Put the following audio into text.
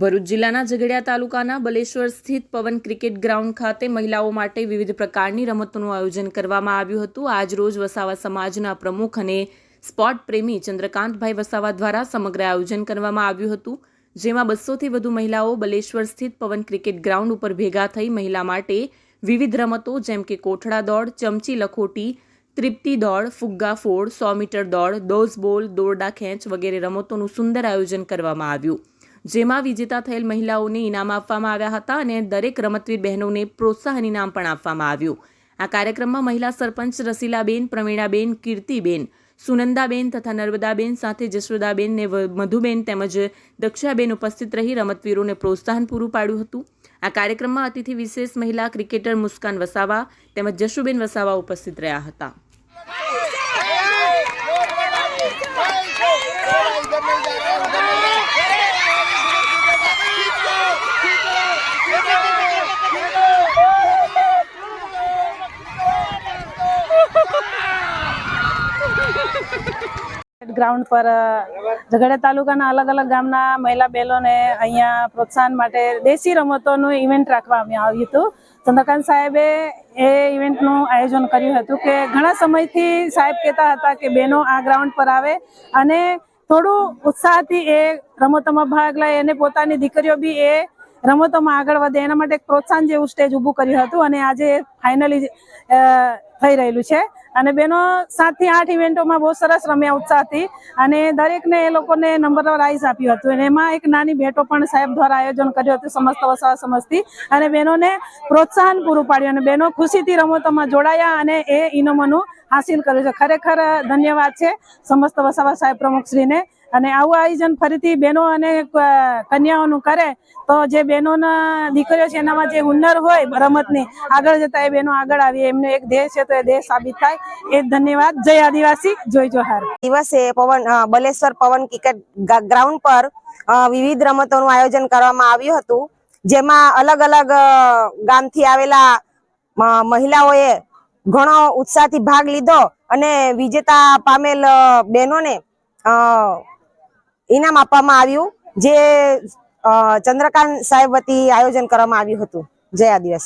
ભરૂચ જિલ્લાના ઝઘડિયા તાલુકાના બલેશ્વર સ્થિત પવન ક્રિકેટ ગ્રાઉન્ડ ખાતે મહિલાઓ માટે વિવિધ પ્રકારની રમતોનું આયોજન કરવામાં આવ્યું હતું. આજરોજ વસાવા સમાજના પ્રમુખ અને સ્પોર્ટ પ્રેમી ચંદ્રકાંતભાઈ વસાવા દ્વારા સમગ્ર આયોજન કરવામાં આવ્યું હતું. જેમાં બસોથી વધુ મહિલાઓ બલેશ્વર સ્થિત પવન ક્રિકેટ ગ્રાઉન્ડ ઉપર ભેગા થઈ મહિલા માટે વિવિધ રમતો જેમ કે કોઠડા દોડ, ચમચી લખોટી ત્રિપ્તી દોડ, ફુગ્ગા ફોડ, સો મીટર દોડ ડોઝ બોલ દોરડા ખેંચ વગેરે રમતોનું સુંદર આયોજન કરવામાં આવ્યું. જેમાં વિજેતા થયેલ મહિલાઓને ઇનામ આપવામાં આવ્યા હતા અને દરેક રમતવીર બહેનોને પ્રોત્સાહન ઇનામ પણ આપવામાં આવ્યું. આ કાર્યક્રમમાં મહિલા સરપંચ રસીલાબેન, પ્રવીણાબેન, કીર્તિબેન, સુનંદાબેન તથા નર્મદાબેન સાથે જશોદાબેન ને મધુબેન તેમજ દક્ષાબેન ઉપસ્થિત રહી રમતવીરોને પ્રોત્સાહન પૂરું પાડ્યું હતું. આ કાર્યક્રમમાં અતિથિ વિશેષ મહિલા ક્રિકેટર મુસ્કાન વસાવા તેમજ જશુબેન વસાવા ઉપસ્થિત રહ્યા હતા. ગ્રાઉન્ડ પર ઝઘડિયા તાલુકાના અલગ અલગ ગામના મહિલા બહેનોને અહીંયા પ્રોત્સાહન માટે દેશી રમતોનું ઇવેન્ટ રાખવામાં આવ્યું હતું. ચંદ્રકાંત સાહેબે એ ઇવેન્ટનું આયોજન કર્યું હતું કે ઘણા સમયથી સાહેબ કહેતા હતા કે બહેનો આ ગ્રાઉન્ડ પર આવે અને થોડું ઉત્સાહથી એ રમતોમાં ભાગ લે અને પોતાની દીકરીઓ બી એ રમતોમાં આગળ વધે, એના માટે પ્રોત્સાહન જેવું સ્ટેજ ઊભું કર્યું હતું અને આજે ફાઇનલી થઈ રહેલું છે. અને બેનો સાતથી આઠ ઇવેન્ટોમાં બહુ સરસ રમ્યા ઉત્સાહથી. અને દરેકને એ લોકોને નંબર રાઇઝ આપ્યું હતું. અને એમાં એક નાની ભેટો પણ સાહેબ દ્વારા આયોજન કર્યું હતું સમસ્ત વસાવા સમજથી અને બહેનોને પ્રોત્સાહન પૂરું પાડ્યું અને બહેનો ખુશીથી રમતોમાં જોડાયા અને એ ઇનામોનું હાસિલ કર્યું છે. ખરેખર ધન્યવાદ છે. સમસ્ત વસાવા સાહેબ પ્રમુખશ્રીને. અને આવું આયોજન ફરીથી બહેનો અને કન્યાઓનું કરે, તો જે બહેનોના દીકરીઓ છે એનામાં જે હુનર હોય રમતની, આગળ જતા એ બહેનો આગળ આવી એમનો એક દેશ છે તો એ દેશ સાબિત થાય. એ ધન્યવાદ. જય આદિવાસી જોઈ જોહાર. દિવસે પવન બલેશ્વર પવન ક્રિકેટ ગ્રાઉન્ડ પર વિવિધ રમતોનું આયોજન કરવામાં આવ્યું હતું, જેમાં અલગ અલગ ગામથી આવેલા મહિલાઓએ ઘણો ઉત્સાહથી ભાગ લીધો અને વિજેતા પામેલ બહેનોને ઇનામ આપવામાં આવ્યું જે ચંદ્રકાંત સાહેબ વતી આયોજન કરવામાં આવ્યું હતું. જય આદિવાસી.